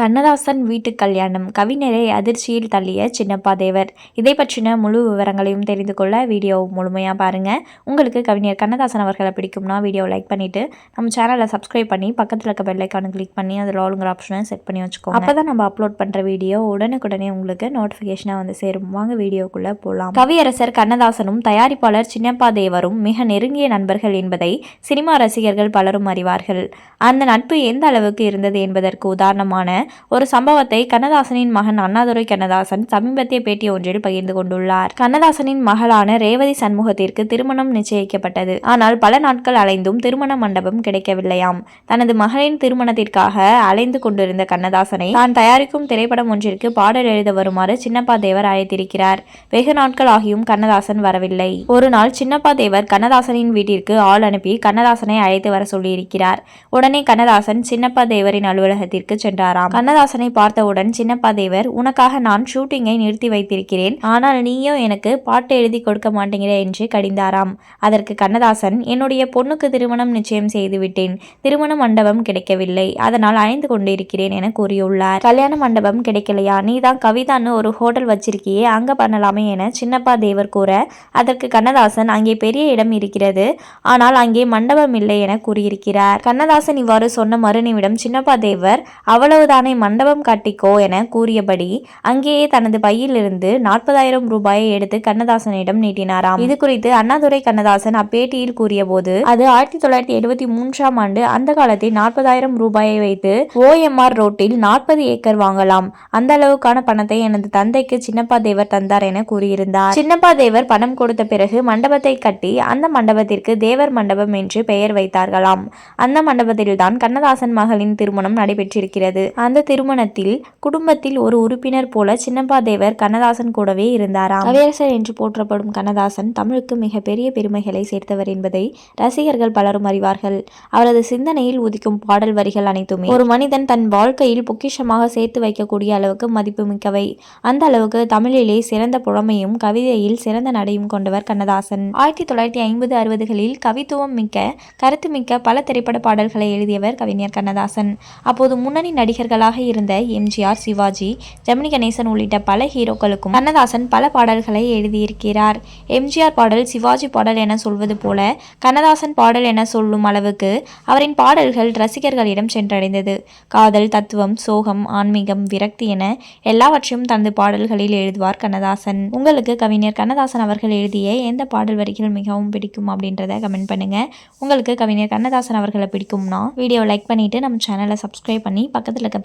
கண்ணதாசன் வீட்டு கல்யாணம். கவிஞரை அதிர்ச்சியில் தள்ளிய சின்னப்பா தேவர். இதை பற்றின முழு விவரங்களையும் தெரிந்து கொள்ள வீடியோ முழுமையாக பாருங்கள் உங்களுக்கு கவிஞர் கண்ணதாசன் அவர்களை பிடிக்கும்னா வீடியோ லைக் பண்ணிவிட்டு நம்ம சேனலை சப்ஸ்கிரைப் பண்ணி பக்கத்தில் இருக்க பெல்லைக்கானு கிளிக் பண்ணி அதில் ஆளுங்கிற ஆப்ஷனை செட் பண்ணி வச்சுக்கோங்க. அப்போ தான் நம்ம அப்லோட் பண்ணுற வீடியோ உடனுக்குடனே உங்களுக்கு நோட்டிஃபிகேஷனாக வந்து சேரும். வாங்க வீடியோக்குள்ளே போகலாம் கவியரசர் கண்ணதாசனும் தயாரிப்பாளர் சின்னப்பா தேவரும் மிக நெருங்கிய நண்பர்கள் என்பதை சினிமா ரசிகர்கள் பலரும் அறிவார்கள். அந்த நட்பு எந்த அளவுக்கு இருந்தது என்பதற்கு உதாரணமான ஒரு சம்பவத்தை கண்ணதாசனின் மகன் அண்ணாதுரை கண்ணதாசன் சமீபத்திய பேட்டி ஒன்றில் பகிர்ந்து கொண்டுள்ளார். கண்ணதாசனின் மகளான ரேவதி சண்முகத்திற்கு திருமணம் நிச்சயிக்கப்பட்டது. ஆனால் பல நாட்கள் அலைந்தும் திருமண மண்டபம் கிடைக்கவில்லையாம். தனது மகளின் திருமணத்திற்காக அலைந்து கொண்டிருந்த கண்ணதாசனை தான் தயாரிக்கும் திரைப்படம் ஒன்றிற்கு பாடல் எழுத வருமாறு சின்னப்பா தேவர் அழைத்திருக்கிறார். வெகு நாட்கள் ஆகியும் கண்ணதாசன் வரவில்லை. ஒரு நாள் சின்னப்பா தேவர் கண்ணதாசனின் வீட்டிற்கு ஆள் அனுப்பி கண்ணதாசனை அழைத்து வர சொல்லியிருக்கிறார். உடனே கண்ணதாசன் சின்னப்பா தேவரின் அலுவலகத்திற்கு சென்றாராம். கண்ணதாசனை பார்த்தவுடன் சின்னப்பா தேவர் உனக்காக நான் ஷூட்டிங்கை நிறுத்தி வைத்திருக்கிறேன். ஆனால் நீயோ எனக்கு பாட்டு எழுதி கொடுக்க மாட்டேங்கிற என்று கடிந்தாராம். அதற்கு கண்ணதாசன் என்னுடைய பொண்ணுக்கு திருமணம் நிச்சயம் செய்துவிட்டேன். திருமண மண்டபம் கிடைக்கவில்லை. அதனால் அணைந்து கொண்டிருக்கிறேன் என கூறியுள்ளார். கல்யாண மண்டபம் கிடைக்கலையா? நீ தான் கவிதான்னு ஒரு ஹோட்டல் வச்சிருக்கியே. அங்க பண்ணலாமே என சின்னப்பா தேவர் கூற அதற்கு கண்ணதாசன் அங்கே பெரிய இடம் இருக்கிறது. ஆனால் அங்கே மண்டபம் இல்லை என கூறியிருக்கிறார். கண்ணதாசன் இவ்வாறு சொன்ன மறுநிமிடம் சின்னப்பா தேவர் அவ்வளவுதான். தானே மண்டபம் கட்டிக்கோ என கூறியபடி அங்கேயே தனது பையிலிருந்து நாற்பதாயிரம் ரூபாயை எடுத்து கண்ணதாசனிடம் நீட்டினாராம். இது குறித்து அண்ணாதுரை கண்ணதாசன் அப்பேட்டியில் கூறியபோது அது ஆயிரத்தி தொள்ளாயிரத்தி எழுபத்தி மூன்றாம் ஆண்டு அந்த காலத்தில் நாற்பதாயிரம் ரூபாயை வைத்து ஓஎம்ஆர் ரோட்டில் நாற்பது ஏக்கர் வாங்கலாம். அந்த அளவுக்கான பணத்தை எனது தந்தைக்கு சின்னப்பா தேவர் தந்தார் என கூறியிருந்தார். சின்னப்பா தேவர் பணம் கொடுத்த பிறகு மண்டபத்தை கட்டி அந்த மண்டபத்திற்கு தேவர் மண்டபம் என்று பெயர் வைத்தார்களாம். அந்த மண்டபத்தில்தான் கண்ணதாசன் மகளின் திருமணம் நடைபெற்றிருக்கிறது. அந்த திருமணத்தில் குடும்பத்தில் ஒரு உறுப்பினர் போல சின்னப்பா தேவர் கண்ணதாசன் கூடவே இருந்தாராம். கவியரசர் என்று போற்றப்படும் கண்ணதாசன் தமிழுக்கு மிகப்பெரிய பெருமைகளை சேர்த்தவர் என்பதை ரசிகர்கள் பலரும் அறிவார்கள். அவரது சிந்தனையில் உதிக்கும் பாடல் வரிகள் அனைத்துமே ஒரு மனிதன் தன் வாழ்க்கையில் பொக்கிஷமாக சேர்த்து வைக்கக்கூடிய அளவுக்கு மதிப்புமிக்கவை அந்த அளவுக்கு தமிழிலே சிறந்த புலமையும் கவிதையில் சிறந்த நடையும் கொண்டவர் கண்ணதாசன். ஆயிரத்தி தொள்ளாயிரத்தி ஐம்பது அறுபதுகளில் கவித்துவம் மிக்க கருத்து மிக்க பல திரைப்பட பாடல்களை எழுதியவர் கவிஞர் கண்ணதாசன். அப்போது முன்னணி நடிகர்கள் நடிகர்களாக இருந்த எம்ஜிஆர் சிவாஜி ஜெமினி கணேசன் உள்ளிட்ட பல ஹீரோக்களுக்கும் கண்ணதாசன் பல பாடல்களை எழுதியிருக்கிறார். எம்ஜிஆர் பாடல் சிவாஜி பாடல் என சொல்வது போல கண்ணதாசன் பாடல் என சொல்லும் அளவுக்கு அவரின் பாடல்கள் ரசிகர்களிடம் சென்றடைந்தது. காதல் தத்துவம் சோகம் ஆன்மீகம் விரக்தி என எல்லாவற்றையும் தனது பாடல்களில் எழுதுவார் கண்ணதாசன். உங்களுக்கு கவிஞர் கண்ணதாசன் அவர்கள் எழுதிய எந்த பாடல் வரிகள் மிகவும் பிடிக்கும் அப்படின்றத கமெண்ட் பண்ணுங்க. உங்களுக்கு கவிஞர் கண்ணதாசன் அவர்களை பிடிக்கும்னா வீடியோ லைக் பண்ணிட்டு நம்ம சேனலை சப்ஸ்கிரைப் பண்ணி பக்கத்தில் இருக்க